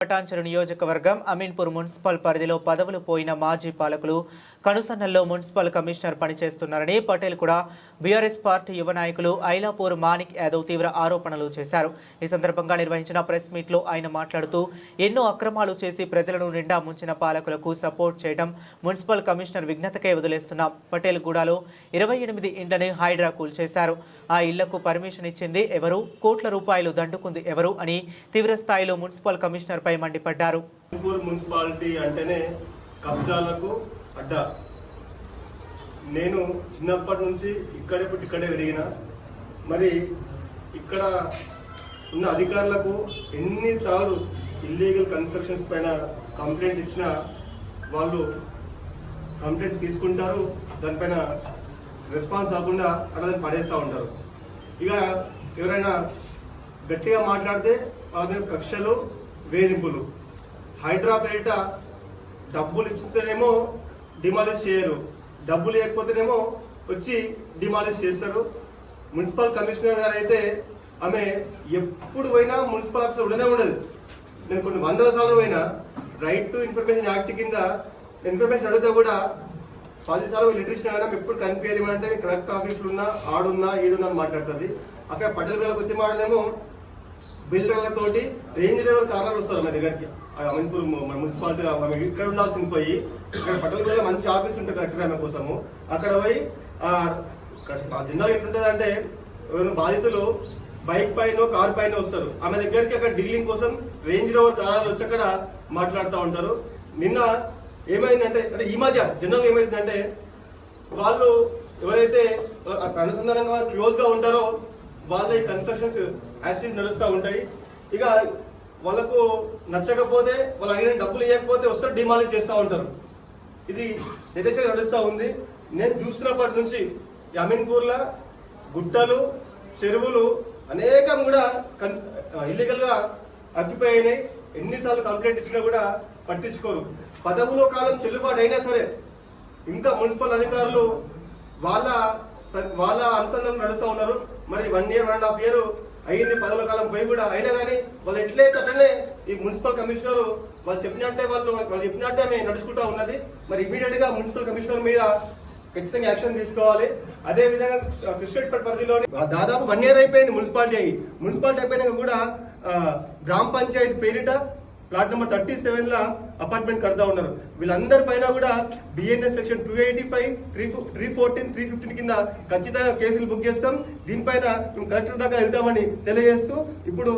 పటాంచరు నియోజకవర్గం అమీన్పూర్ మున్సిపల్ పరిధిలో పదవులు పోయిన మాజీ పాలకులు కనుసన్నల్లో మున్సిపల్ కమిషనర్ పనిచేస్తున్నారని పటేల్ కూడా బీఆర్ఎస్ పార్టీ యువ నాయకులు ఐలాపూర్ మానిక్ యాదవ్ తీవ్ర ఆరోపణలు చేశారు. ఈ సందర్భంగా నిర్వహించిన ప్రెస్ మీట్లో ఆయన మాట్లాడుతూ ఎన్నో అక్రమాలు చేసి ప్రజలను నిండా ముంచిన పాలకులకు సపోర్ట్ చేయడం మున్సిపల్ కమిషనర్ విఘ్నతకే వదిలేస్తున్నాం. పటేల్ గూడాలో ఇరవై ఎనిమిది ఇండ్లని హైడ్రా కూల్చేశారు ఆ ఇళ్ళకు పర్మిషన్ ఇచ్చింది ఎవరు? కోట్ల రూపాయలు దండుకుంది ఎవరు? అని తీవ్ర స్థాయిలో మున్సిపల్ కమిషనర్ కమిషనర్పై మండిపడ్డారు. మున్సిపాలిటీ అంటేనే కబ్జాలకు అడ్డా. నేను చిన్నప్పటి నుంచి ఇక్కడే పుట్టి ఇక్కడే పెరిగిన. మరి ఇక్కడ ఉన్న అధికారులకు ఎన్నిసార్లు ఇల్లీగల్ కన్స్ట్రక్షన్స్ పైన కంప్లైంట్ ఇచ్చినా వాళ్ళు కంప్లైంట్ తీసుకుంటారు దానిపైన రెస్పాన్స్ కాకుండా అట్లా దాన్ని పడేస్తూ ఉంటారు. ఇక ఎవరైనా గట్టిగా మాట్లాడితే వాళ్ళ కక్షలు వేధింపులు. హైడ్రా పేరిట డబ్బులు ఇచ్చితేనేమో డిమాలిష్ చేయరు. డబ్బులు లేకపోతేనేమో వచ్చి డిమాలిష్ చేస్తారు. మున్సిపల్ కమిషనర్ గారు అయితే ఆమె ఎప్పుడు పోయినా మున్సిపల్ ఆఫీసర్ ఉండనే ఉండదు. నేను కొన్ని వందల సార్లు పోయినా రైట్ టు ఇన్ఫర్మేషన్ యాక్ట్ కింద ఇన్ఫర్మేషన్ అడిగితే కూడా పది సార్లు ఎలక్ట్రిషన్ అయినా ఎప్పుడు కనిపించేది అంటే కలెక్టర్ ఆఫీసులు ఉన్నా ఆడున్నా ఈడున్నా అని మాట్లాడుతుంది. అక్కడ పట్టణ పిల్లలకు వచ్చి మాట్లాడేమో బిల్డర్లతోటి రేంజ్ రేవర్ కార్లు వస్తారు మన దగ్గరికి. అమీన్పూర్ మన మున్సిపాలిటీ ఇక్కడ ఉండాల్సింది పోయి ఇక్కడ పట్టణ మంచి ఆఫీస్ ఉంటుంది కరెక్ట్ ఆమె కోసము. అక్కడ పోయి జిల్లా ఎట్లుంటుంది అంటే బాధితులు బైక్ పైన కార్ పైన వస్తారు. ఆమె దగ్గరికి అక్కడ డీలింగ్ కోసం రేంజ్ రోవర్ కారాలు వచ్చి అక్కడ మాట్లాడుతూ ఉంటారు. నిన్న ఏమైందంటే అంటే ఈ మధ్య జనరల్ ఏమైందంటే వాళ్ళు ఎవరైతే అనుసంధానంగా క్లోజ్గా ఉంటారో వాళ్ళ ఈ కన్స్ట్రక్షన్స్ యాక్సిస్ నడుస్తూ ఉంటాయి. ఇక వాళ్ళకు నచ్చకపోతే వాళ్ళు అడిగిన డబ్బులు ఇవ్వకపోతే వస్తే డిమాలిజ్ చేస్తూ ఉంటారు. ఇది యథేచ్ఛగా నడుస్తూ ఉంది. నేను చూసినప్పటి నుంచి ఈ అమీన్పూర్లో గుట్టలు చెరువులు అనేకం కూడా కన్ ఇల్లీగల్గా గా అయినాయి. ఎన్నిసార్లు కంప్లైంట్ ఇచ్చినా కూడా పట్టించుకోరు. పదవులో కాలం చెల్లుబాటు అయినా సరే ఇంకా మున్సిపల్ అధికారులు వాళ్ళ వాళ్ళ అనుసంధానం నడుస్తూ ఉన్నారు. మరి one year one and half year అయ్యింది పదవుల కాలం పోయి కూడా అయినా కానీ వాళ్ళు ఎట్లే అట్లనే ఈ మున్సిపల్ కమిషనర్ వాళ్ళు చెప్పినట్టే వాళ్ళు వాళ్ళు చెప్పినట్టే మేము నడుచుకుంటా ఉన్నది. మరి ఇమీడియట్గా మున్సిపల్ కమిషనర్ మీద ఖచ్చితంగా యాక్షన్ తీసుకోవాలి. అదే విధంగా కృష్ణపేట పరిధిలోని దాదాపు వన్ ఇయర్ అయిపోయింది మున్సిపాలిటీ అయ్యి. మున్సిపాలిటీ అయిపోయినాక కూడా గ్రామ పంచాయతీ పేరిట ప్లాట్ నెంబర్ థర్టీ సెవెన్ లా అపార్ట్మెంట్ కడతా ఉన్నారు. వీళ్ళందరి పైన కూడా BNS section two eighty five three three fourteen three fifteen కింద ఖచ్చితంగా కేసులు బుక్ చేస్తాం. దీనిపైన మేము కలెక్టర్ దాకా వెళ్తామని తెలియజేస్తూ ఇప్పుడు